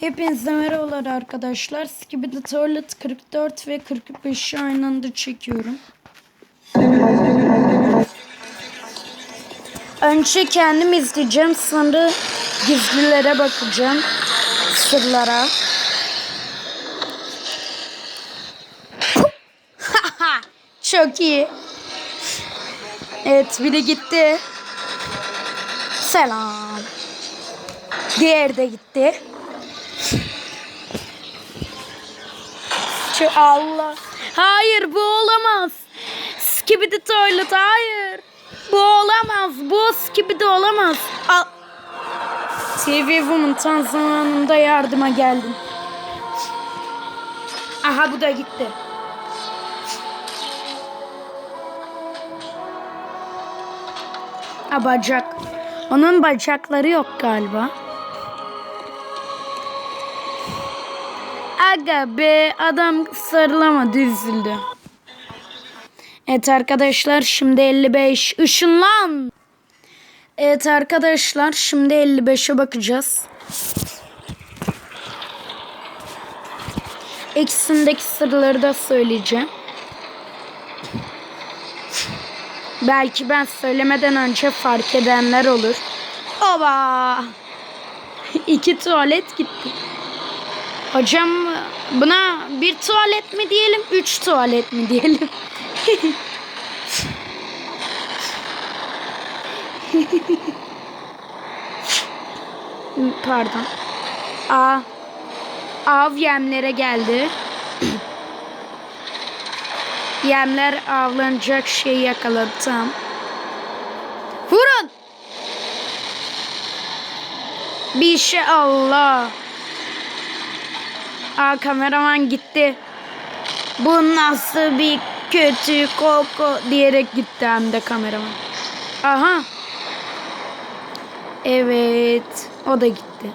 Hepinize merhabalar arkadaşlar. Skibidi Toilet 44 ve 45'i aynı anda çekiyorum. Önce kendim izleyeceğim. Sonra gizlilere bakacağım. Sırlara. Çok iyi. Evet biri gitti. Selam. Diğer de gitti. Şu Allah. Hayır bu olamaz. Skibidi toilet hayır. Bu olamaz. Bu skibidi olamaz. Al. TV Woman tam zamanında yardıma geldim. Aha bu da gitti. Ha bacak. Onun bacakları yok galiba. Aga be adam sarılamadı üzüldü. Evet arkadaşlar şimdi 55 ışınlan. Evet arkadaşlar şimdi 55'e bakacağız. İkisindeki sırları da söyleyeceğim. Belki ben söylemeden önce fark edenler olur. Oba! İki tuvalet gitti. Hocam buna bir tuvalet mi diyelim, üç tuvalet mi diyelim? Pardon. A. Av yemlere geldi. Yemler avlanacak şeyi yakaladı tam. Vurun! Bir şey Allah. Aa kameraman gitti. Bu nasıl bir kötü koku diyerek gitti hem de kameraman. Aha. Evet. O da gitti.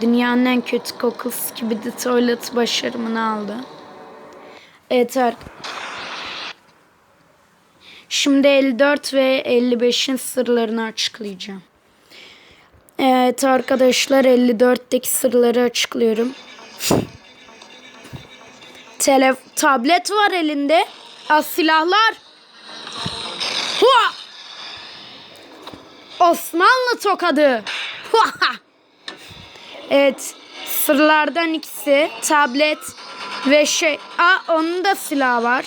Dünyanın en kötü kokusu gibi de tuvalet başarımını aldı. Evet. Şimdi 54 ve 55'in sırlarını açıklayacağım. Evet arkadaşlar 54'teki sırları açıklıyorum. Tele tablet var elinde. Az silahlar. Hua! Osmanlı tokadı. Hua! Evet. Sırlardan ikisi tablet ve şey. Aa onun da silahı var.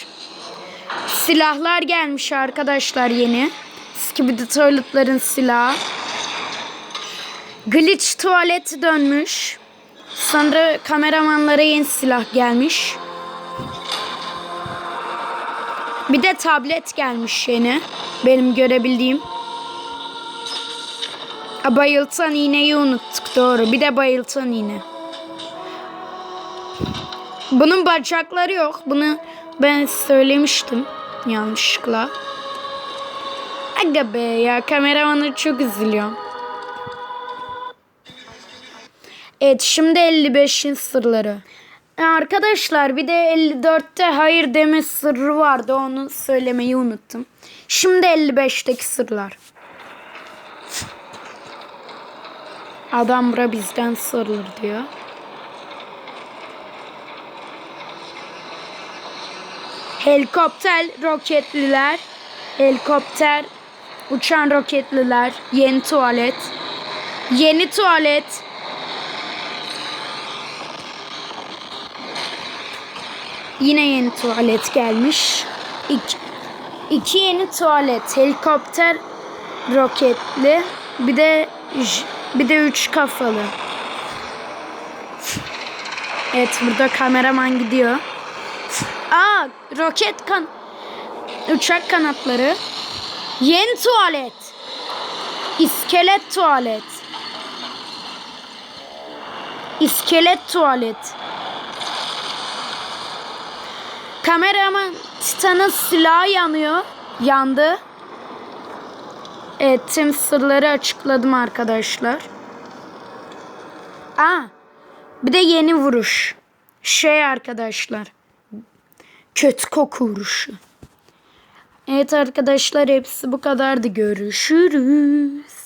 Silahlar gelmiş arkadaşlar yeni. Skibidi Toilet'ların silahı. Glitch tuvalet dönmüş. Sonra kameramanlara yeni silah gelmiş. Bir de tablet gelmiş yeni. Benim görebildiğim. A, bayıltan iğneyi unuttuk doğru. Bir de bayıltan iğne. Bunun bacakları yok. Bunu ben söylemiştim yanlışlıkla. Aga be ya kameramanı çok üzülüyorum. Evet şimdi 55'in sırları. Arkadaşlar bir de 54'te hayır deme sırrı vardı onu söylemeyi unuttum. Şimdi 55'teki sırlar. Adam bura bizden sarılır diyor. Helikopter roketliler. Helikopter uçan roketliler. Yeni tuvalet. Yeni tuvalet. Yine yeni tuvalet gelmiş. İki, iki yeni tuvalet. Helikopter roketli. Bir de bir de üç kafalı. Evet burada kameraman gidiyor. Aa roket kan uçak kanatları. Yeni tuvalet. İskelet tuvalet. İskelet tuvalet. Kameraman Titan'ın silahı yanıyor. Yandı. Evet tüm sırları açıkladım arkadaşlar. Aa, bir de yeni vuruş. Şey arkadaşlar. Kötü koku vuruşu. Evet arkadaşlar hepsi bu kadardı. Görüşürüz.